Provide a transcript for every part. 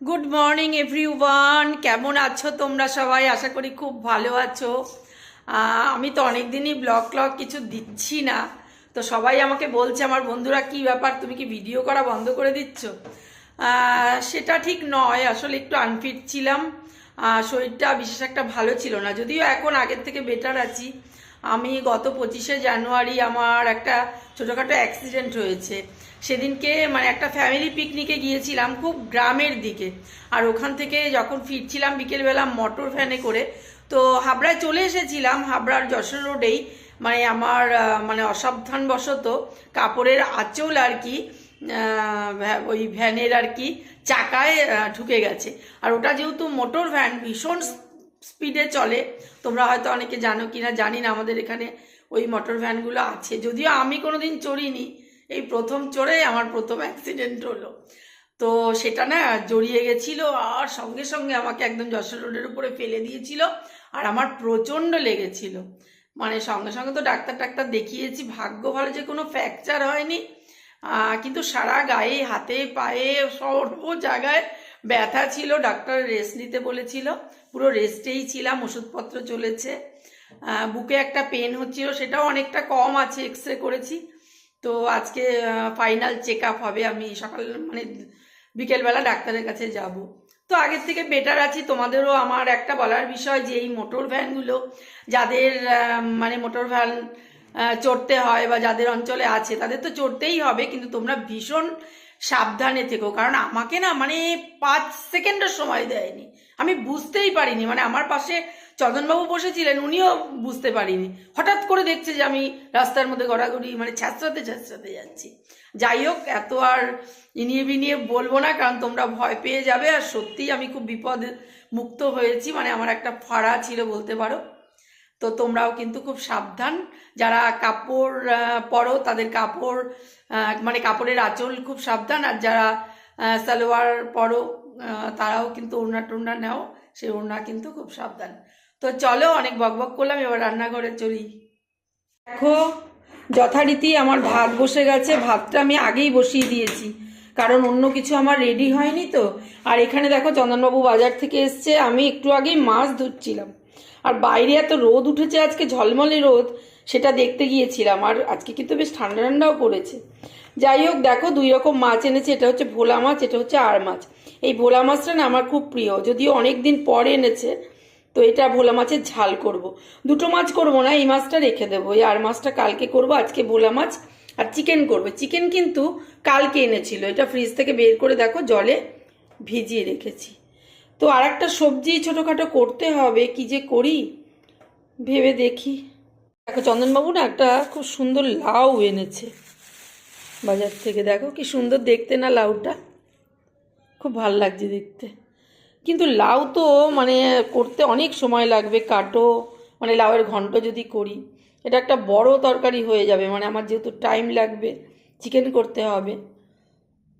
Good morning everyone কেমন আছো তোমরা সবাই? আশা করি খুব ভালো আছো। আমি তো অনেক দিনই ব্লগ ক্লগ কিছু দিচ্ছি না। তো সবাই আমাকে বলছে, আমার বন্ধুরা, কি ব্যাপার? তুমি কি ভিডিও করা বন্ধ করে দিচ্ছ? সেটা ঠিক নয়। আসলে একটু আনফিট ছিলাম। শরীরটা বিশেষ একটা ভালো ছিল না। যদিও এখন আগের থেকে বেটার আছি। আমি গত পঁচিশে জানুয়ারি আমার একটা ছোটোখাটো অ্যাক্সিডেন্ট হয়েছে। সেদিনকে মানে একটা ফ্যামিলি পিকনিকে গিয়েছিলাম খুব গ্রামের দিকে। আর ওখান থেকে যখন ফিরছিলাম বিকেলবেলা মোটর ভ্যানে করে, তো হাবড়ায় চলে এসেছিলাম, হাবড়ার যশোর রোডেই মানে আমার মানে অসাবধানবশত কাপড়ের আঁচল আর কি ওই ভ্যানের আর কি চাকায় ঢুকে গেছে। আর ওটা যেহেতু মোটর ভ্যান ভীষণ স্পিডে চলে। তোমরা হয়তো অনেকে জানো কি না জানি না আমাদের এখানে ওই মোটর ভ্যানগুলো আছে। যদিও আমি কোনো দিন চড়িনি, এই প্রথম চড়ে আমার প্রথম অ্যাক্সিডেন্ট হলো। তো সেটা না জড়িয়ে গেছিল আর সঙ্গে সঙ্গে আমাকে একদম যশোর রোডের উপরে ফেলে দিয়েছিল আর আমার প্রচণ্ড লেগেছিল। মানে সঙ্গে সঙ্গে তো ডাক্তার টাক্তার দেখিয়েছি, ভাগ্য ভালো যে কোনো ফ্র্যাকচার হয়নি। কিন্তু সারা গায়ে, হাতে, পায়ে, সর্ব জায়গায় ব্যথা ছিল, ডাক্তার রেস্ট নিতে বলেছিল। পুরো রেস্টেই ছিলাম, ওষুধপত্র চলেছে। বুকে একটা পেন হচ্ছিল, সেটাও অনেকটা কম আছে এক্স রে করেছি। তো আজকে ফাইনাল চেক আপ হবে, আমি সকাল মানে বিকেলবেলা ডাক্তারের কাছে যাব। তো আগের থেকে বেটার আছি, তোমাদেরও আমার একটা বলার বিষয় যে, এই মোটর ভ্যানগুলো যাদের মানে মোটর ভ্যান চড়তে হয় বা যাদের অঞ্চলে আছে, তাদের তো চড়তেই হবে, কিন্তু তোমরা ভীষণ সাবধানে থেকো, কারণ আমাকে না মানে পাঁচ সেকেন্ডের সময় দেয়নি। আমি বুঝতেই পারিনি মানে আমার পাশে চন্দনবাবু বসেছিলেন, উনিও বুঝতে পারিনি। হঠাৎ করে দেখছে যে আমি রাস্তার মধ্যে গড়াগড়ি মানে ছ্যাঁচড়াতে ছ্যাঁচড়াতে যাচ্ছি। যাই হোক, এত আর ইনিয়ে বিনিয়ে বলব না, কারণ তোমরা ভয় পেয়ে যাবে, আর সত্যিই আমি খুব বিপদ মুক্ত হয়েছি মানে আমার একটা ফাড়া ছিল বলতে পারো। তো তোমরাও কিন্তু খুব সাবধান। যারা কাপড় পরো তাদের কাপড় মানে কাপড়ের আঁচল খুব সাবধান। আর যারা সালোয়ার পরো তারাও কিন্তু ওড়না টোড়না নেও সেই ওড়না কিন্তু খুব সাবধান। তো চলো অনেক বকবক করলাম, এবার রান্নাঘরে চলি। দেখো, যথারীতি আমার ভাত বসে গেছে, ভাতটা আমি আগেই বসিয়ে দিয়েছি, কারণ অন্য কিছু আমার রেডি হয়নি তো। আর এখানে দেখো চন্দনবাবু বাজার থেকে এসছে, আমি একটু আগেই মাছ ধুচ্ছিলাম আর বাইরে এত রোদ উঠেছে, আজকে ঝলমলে রোদ, সেটা দেখতে গিয়েছিলাম। আর আজকে কিন্তু বেশ ঠান্ডা ঠান্ডাও পড়েছে। যাই হোক, দেখো দুই রকম মাছ এনেছে, এটা হচ্ছে ভোলা মাছ, এটা হচ্ছে আর মাছ। এই ভোলা মাছটা না আমার খুব প্রিয়, যদিও অনেক দিন পরে এনেছে, তো এটা ভোলা মাছের ঝাল করব। দুটো মাছ করব না, এই মাছটা রেখে দেবো, এই আর মাছটা কালকে করব, আজকে ভোলা মাছ আর চিকেন করবে। চিকেন কিন্তু কালকে এনেছিল, এটা ফ্রিজ থেকে বের করে দেখো জলে ভিজিয়ে রেখেছি। তো আর একটা সবজি ছোটোখাটো করতে হবে, কি যে করি? ভেবে দেখি। দেখো চন্দনবাবু না একটা খুব সুন্দর লাউ এনেছে বাজার থেকে। দেখো কি সুন্দর দেখতে না লাউটা। খুব ভালো লাগছে দেখতে। কিন্তু লাউ তো মানে করতে অনেক সময় লাগবে, কাটো। মানে লাউয়ের ঘন্ট যদি করি, এটা একটা বড় তরকারি হয়ে যাবে। মানে আমার যেহেতু টাইম লাগবে চিকেন করতে হবে।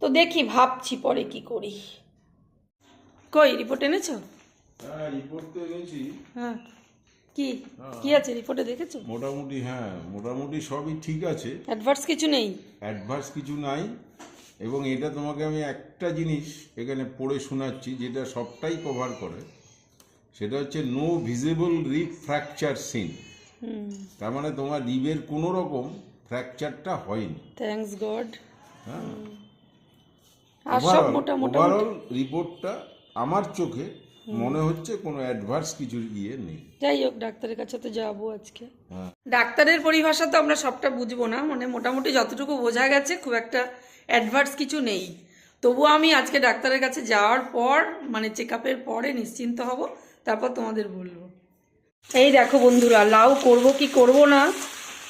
তো দেখি, ভাবছি পরে কি করি। কই রিপোর্ট এনেছো? হ্যাঁ রিপোর্ট তো এনেছি। হ্যাঁ কি? কি আছে রিপোর্টে দেখেছ? মোটামুটি হ্যাঁ মোটামুটি সবই ঠিক আছে। অ্যাডভার্স কিছু নেই? অ্যাডভান্স কিছু নাই এবং এটা তোমাকে আমি একটা জিনিস এখানে পড়ে শোনাচ্ছি যেটা সবটাই কভার করে। সেটা হচ্ছে no visible rib fracture seen hmm. তার মানে তোমার রিবের কোনো রকম ফ্র্যাকচারটা হয়নি। থ্যাঙ্কস গড হ্যাঁ। আর সব মোটামুটি ওভারঅল রিপোর্টটা আমার চোখে মনে হচ্ছে কোনো অ্যাডভান্স কিছু ইয়ে নেই। যাই হোক ডাক্তারের কাছে তো যাব আজকে। হ্যাঁ। ডাক্তারের পরিভাষা তো আমরা সবটা বুঝব না মানে মোটামুটি যতটুকু বোঝা গেছে খুব একটা অ্যাডভার্স কিছু নেই। তবুও আমি আজকে ডাক্তারের কাছে যাওয়ার পর মানে চেক আপের পরে নিশ্চিন্ত হব তারপর তোমাদের বলব। এই দেখো বন্ধুরা লাউ করব কি করব না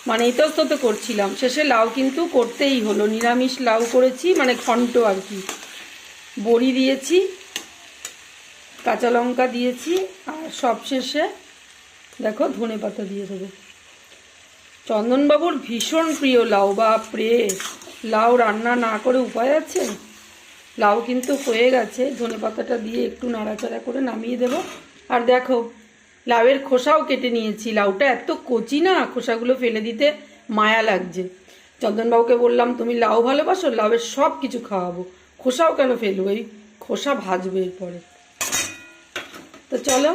মানে ইতস্তত করছিলাম। শেষে লাউ কিন্তু করতেই হলো নিরামিষ লাউ করেছি মানে ঘন্ট আর কি। বড়ি দিয়েছি কাঁচা লঙ্কা দিয়েছি, আর সবশেষে দেখো ধনে পাতা দিয়ে দেবো। চন্দনবাবুর ভীষণ প্রিয় লাউ বাপরে লাউ রান্না না করে উপায় আছে? লাউ কিন্তু হয়ে গেছে, ধনে পাতাটা দিয়ে একটু নাড়াচাড়া করে নামিয়ে দেব। আর দেখো, লাউয়ের খোসাও কেটে নিয়েছি। লাউটা এত কচি না, খোসাগুলো ফেলে দিতে মায়া লাগছে। চন্দনবাবুকে বললাম, তুমি লাউ ভালোবাসো, লাউয়ের সব কিছু খাওয়াবো। খোসাও কেন ফেলব? এই খোসা ভাজবে এরপরে। তো চলো,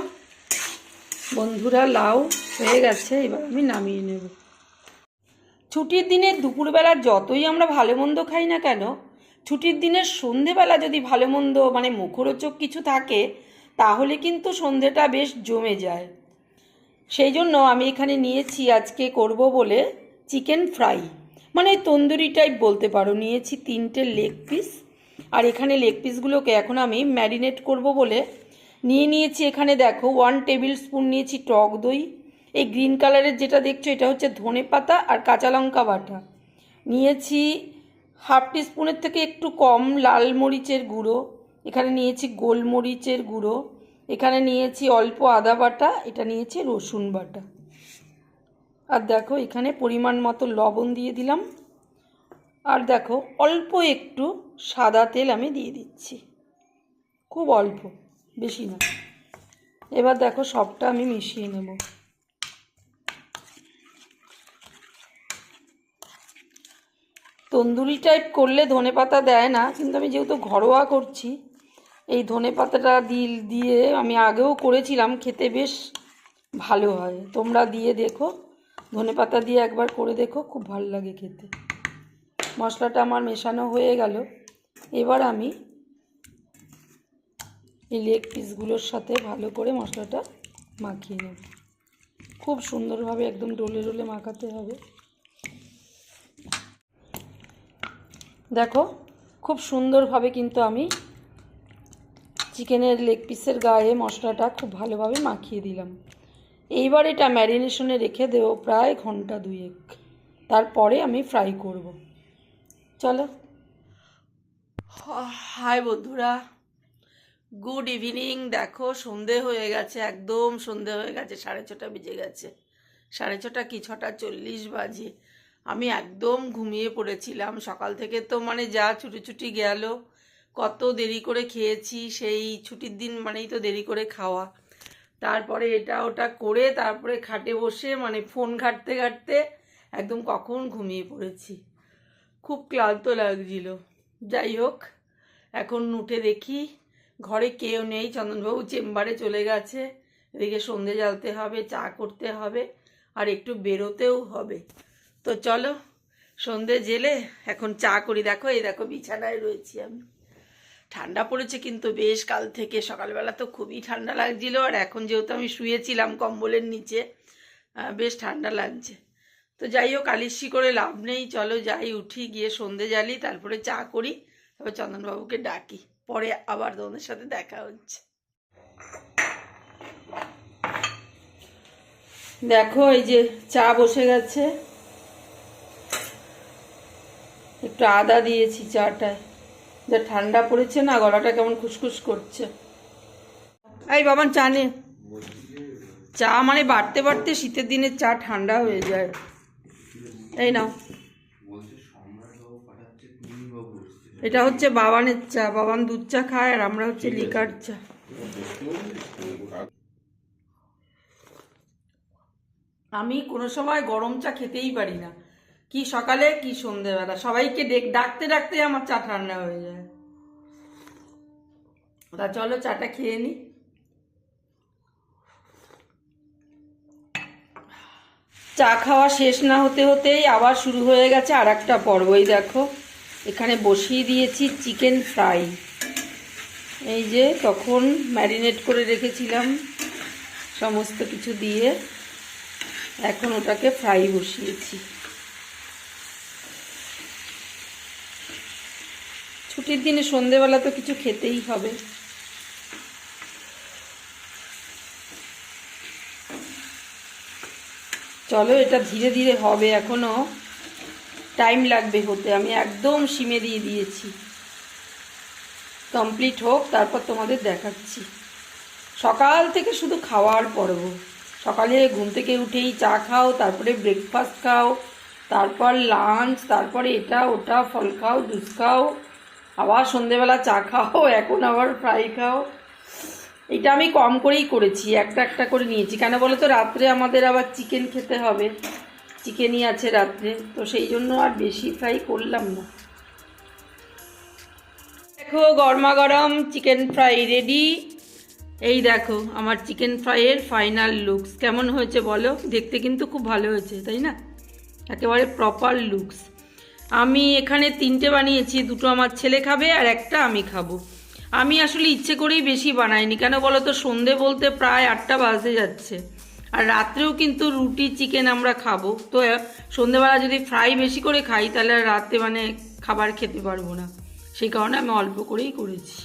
বন্ধুরা, লাউ হয়ে গেছে, এবার আমি নামিয়ে নেব। ছুটির দিনে দুপুরবেলা যতই আমরা ভালো মন্দ খাই না কেন, ছুটির দিনের সন্ধেবেলা যদি ভালো মন্দ মানে মুখরোচক কিছু থাকে, তাহলে কিন্তু সন্ধেটা বেশ জমে যায়। সেই জন্য আমি এখানে নিয়েছি, আজকে করব বলে চিকেন ফ্রাই। মানে তন্দুরি টাইপ বলতে পারো, নিয়েছি তিনটে লেগ পিস আর এখানে লেগ পিসগুলোকে এখন আমি ম্যারিনেট করব বলে নিয়ে নিয়েছি এখানে দেখো ওয়ান টেবিল স্পুন নিয়েছি টক দই। এই গ্রিন কালারের যেটা দেখছ, এটা হচ্ছে ধনে পাতা আর কাঁচা লঙ্কা বাটা। নিয়েছি হাফ স্পুনের থেকে একটু কম লাল মরিচের গুঁড়ো। এখানে নিয়েছি গোলমরিচের গুঁড়ো। এখানে নিয়েছি অল্প আদা বাটা, এটা নিয়েছি রসুন বাটা। আর দেখো, এখানে পরিমাণ মতো লবণ দিয়ে দিলাম। আর দেখো, অল্প একটু সাদা তেল আমি দিয়ে দিচ্ছি। খুব অল্প। বেশি না। এবার দেখো সবটা আমি মিশিয়ে নেব। তন্দুরি টাইপ করলে ধনে পাতা দেয় না, কিন্তু আমি যেহেতু ঘরোয়া করছি, এই ধনে পাতাটা দিয়ে দিয়ে আমি আগেও করেছিলাম, খেতে বেশ ভালো হয়। তোমরা দিয়ে দেখো, ধনে পাতা দিয়ে একবার করে দেখো, খুব ভালো লাগে খেতে। মশলাটা আমার মেশানো হয়ে গেল। এবার আমি এই লেগ পিসগুলোর সাথে ভালো করে মশলাটা মাখিয়ে নেব। খুব সুন্দরভাবে একদম ডোলে ডোলে মাখাতে হবে। দেখো, খুব সুন্দরভাবে কিন্তু আমি চিকেনের লেগ পিসের গায়ে মশলাটা খুব ভালোভাবে মাখিয়ে দিলাম। এইবার এটা ম্যারিনেশনে রেখে দেবো প্রায় ঘণ্টা দুয়েক। তারপরে আমি ফ্রাই করব। চলো। হাই বন্ধুরা। গুড ইভিনিং দেখো, সন্ধে হয়ে গেছে, একদম সন্ধে হয়ে গেছে, সাড়ে ছটা বেজে গেছে। সাড়ে ছটা কি, ছটা চল্লিশ বাজে। আমি একদম ঘুমিয়ে পড়েছিলাম, সকাল থেকে তো মানে যা ছুটি গেল, কত দেরি করে খেয়েছি, সেই ছুটির দিন মানেই তো দেরি করে খাওয়া। তারপরে এটা ওটা করে, তারপরে খাটে বসে মানে ফোন ঘাটতে ঘাটতে একদম কখন ঘুমিয়ে পড়েছি। খুব ক্লান্ত লাগছিল। যাই হোক, এখন উঠে দেখি ঘরে কেউ নেই, চন্দনবাবু চেম্বারে চলে গেছে। এদিকে সন্ধে জ্বালতে হবে, চা করতে হবে, আর একটু বেরোতেও হবে। তো চলো, সন্ধে জেলে এখন চা করি। দেখো, এই দেখো, বিছানায় রয়েছি আমি। ঠান্ডা পড়েছে কিন্তু বেশ কাল থেকে। সকালবেলা তো খুবই ঠান্ডা লাগছিল, আর এখন যেহেতু আমি শুয়েছিলাম কম্বলের নিচে বেশ ঠান্ডা লাগছে। তো যাই হোক আলিসি করে লাভ নেই। চলো যাই, উঠি, গিয়ে সন্ধে জ্বালি, তারপরে চা করি, তারপর চন্দনবাবুকে ডাকি। পরে আবার তোমাদের সাথে দেখা হচ্ছে। দেখো, এই যে চা বসে গেছে। একটু আদা দিয়েছি চাটায়। যা ঠান্ডা পড়েছে না, গলাটা কেমন খুসখুস করছে। এই বাবান, চা নে। চা মানে বাড়তে বাড়তে শীতের দিনে চা ঠান্ডা হয়ে যায়। এই নাও। এটা হচ্ছে বাবানের চা বাবান দুধ চা খায় আর আমরা হচ্ছে লিকার চা। আমি কোনো সময় গরম চা খেতেই পারি না। কি সকালে কি সন্ধেবেলা। সবাইকে ডেক ডাকতে ডাকতে আমার চা ঠান্ডা হয়ে যায়। তা চলো চাটা খেয়ে নি। চা খাওয়া শেষ না হতে হতেই আবার শুরু হয়ে গেছে আর একটা পর্বই দেখো। এখানে বসিয়ে দিয়েছি চিকেন ফ্রাই। এই যে তখন ম্যারিনেট করে রেখেছিলাম সমস্ত কিছু দিয়ে। এখন ওটাকে ফ্রাই বসিয়েছি। ছুটির দিনে সন্ধেবেলা তো কিছু খেতেই হবে। চলো এটা ধীরে ধীরে হবে এখনও। টাইম লাগবে হতে, আমি একদম সিমে দিয়ে দিয়েছি। কমপ্লিট হোক, তারপর তোমাদের দেখাচ্ছি। সকাল থেকে শুধু খাওয়ার পর্ব। সকালে ঘুম থেকে উঠেই চা খাও, তারপরে ব্রেকফাস্ট খাও, তারপর লাঞ্চ তারপরে এটা, ওটা, ফল খাও জুস খাও, আবার সন্ধেবেলা চা খাও, এখন আবার ফ্রাই খাও। এটা আমি কম করেই করেছি, একটা একটা করে নিয়েছি। কেন বলো তো, রাত্রে আমাদের আবার চিকেন খেতে হবে। চিকেনই আছে রাত্রে, তো সেই জন্য আর বেশি ফ্রাই করলাম না। দেখো গরমা গরম চিকেন ফ্রাই রেডি এই দেখো, আমার চিকেন ফ্রাইয়ের ফাইনাল লুকস কেমন হয়েছে বলো? দেখতে কিন্তু খুব ভালো হয়েছে, তাই না? একেবারে প্রপার লুকস আমি এখানে তিনটে বানিয়েছি, দুটো আমার ছেলে খাবে আর একটা আমি খাব। আমি আসলে ইচ্ছে করেই বেশি বানাইনি। কেন বলো তো? সন্ধে বলতে প্রায় আটটা বাজতে যাচ্ছে। আর রাত্রেও কিন্তু রুটি চিকেন আমরা খাব। তো সন্ধেবেলা যদি ফ্রাই বেশি করে খাই, তাহলে রাতে মানে খাবার খেতে পারব না। সেই কারণে আমি অল্প করেই করেছি।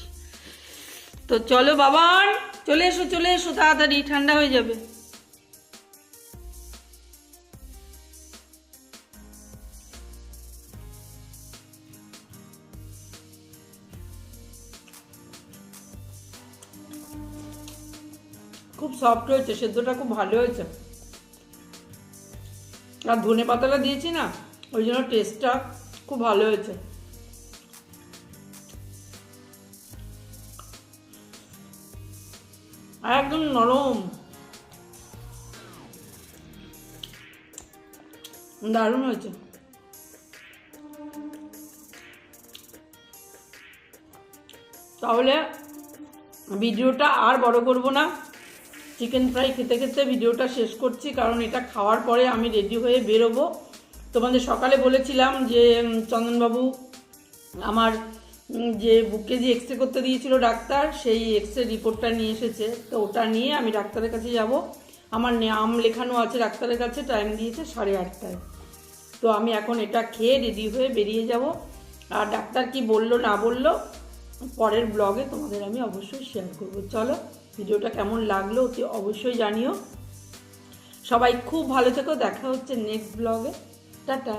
তো চলো বাবান চলে এসো চলে এসো, তাড়াতাড়ি, ঠান্ডা হয়ে যাবে। সফট হয়েছে সেদ্ধটা খুব ভালো হয়েছে। আর ধনে পাতাটা দিয়েছি না, ওই জন্য টেস্টটা খুব ভালো হয়েছে। একদম নরম। দারুণ হয়েছে। তাহলে ভিডিওটা আর বড় করব না। চিকেন ফ্রাই খেতে খেতে ভিডিওটা শেষ করছি, কারণ এটা খাওয়ার পরে আমি রেডি হয়ে বেরোবো। তোমাদের সকালে বলেছিলাম যে চন্দনবাবু আমার যে বুকে যে এক্স করতে দিয়েছিল ডাক্তার, সেই এক্স রে রিপোর্টটা নিয়ে এসেছে। তো ওটা নিয়ে আমি ডাক্তারের কাছে যাব। আমার নাম লেখানো আছে ডাক্তারের কাছে টাইম দিয়েছে সাড়ে আটটায়। তো আমি এখন এটা খেয়ে রেডি হয়ে বেরিয়ে যাব। আর ডাক্তার কি বলল না বলল, পরের ব্লগে তোমাদের আমি অবশ্যই শেয়ার করব। চলো। ভিডিওটা কেমন লাগল অতি অবশ্যই জানিও। সবাই খুব ভালো থেকো, দেখা হচ্ছে নেক্সট ব্লগে টাটা।